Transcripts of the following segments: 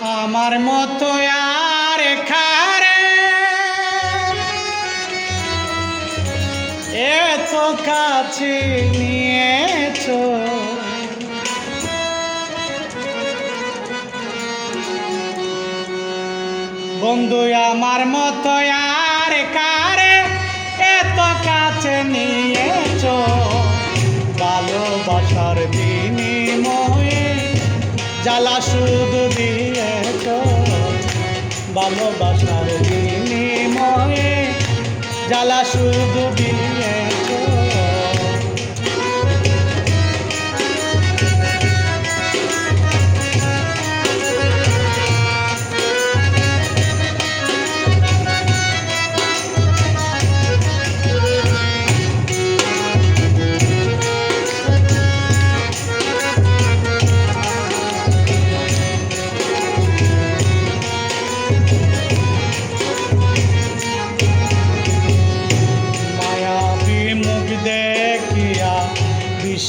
আমার মতো আর খারে এত কাছে নিয়েছো। বন্ধু, আমার মতো আর কারে এত কাছে নিয়েছ? ভালোবাসার বিনিময়ে জ্বালা শুধু দিয়েছ ভালোবাসার বিনিময়ে জ্বালা শুধু দিয়েছ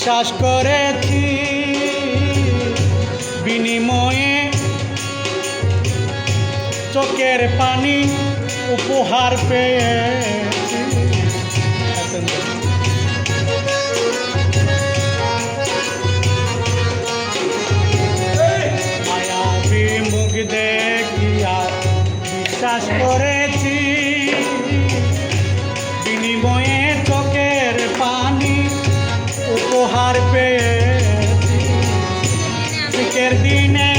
বিশ্বাস করেছি। বিনিময়ে চোখের পানি উপহার পেয়েছি। মায়াবী মুখ দেখিয়া বিশ্বাস করেছি। ne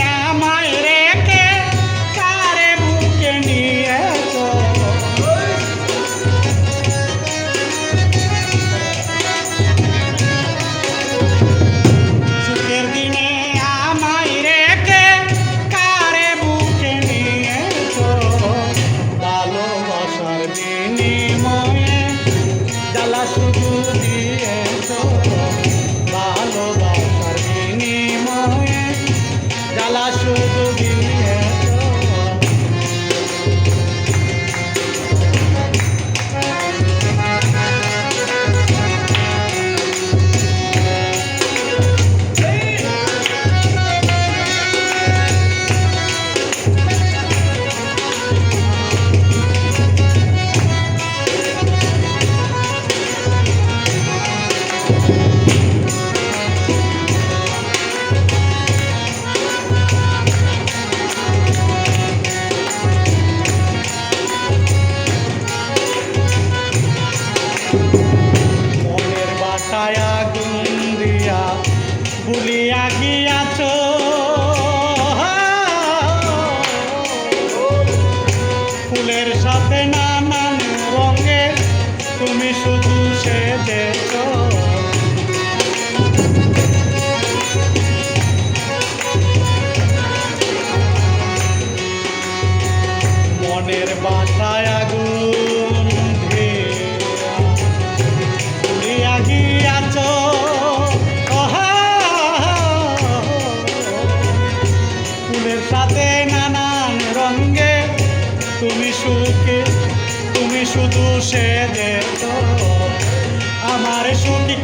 ভুলিয়া গিয়াছ। ফুলের সাথে নানান রঙে তুমি শুধু সেজেছ। মনের বাসায় আগুন দিয়া গিয়াছ ফুলের সাথে নানান রঙে। তুমি সুখে, তুমি শুধু সে দেখো আমার সুখী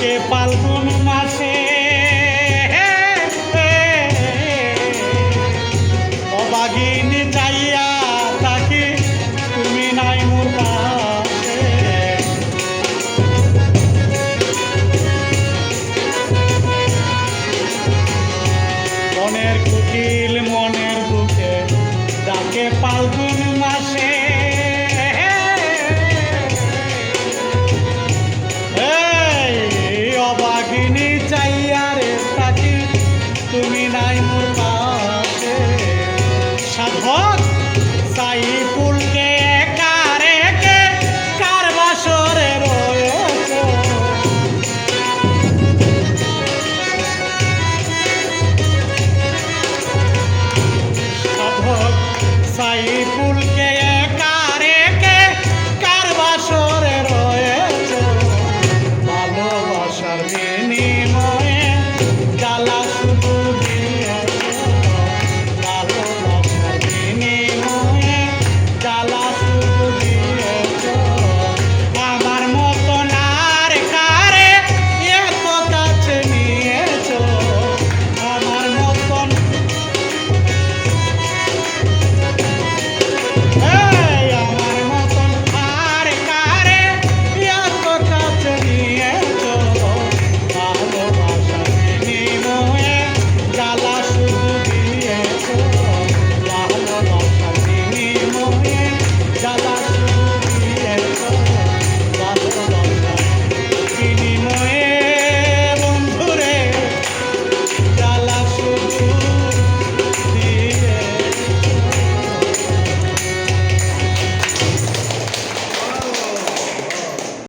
যে পালবো সাইফুল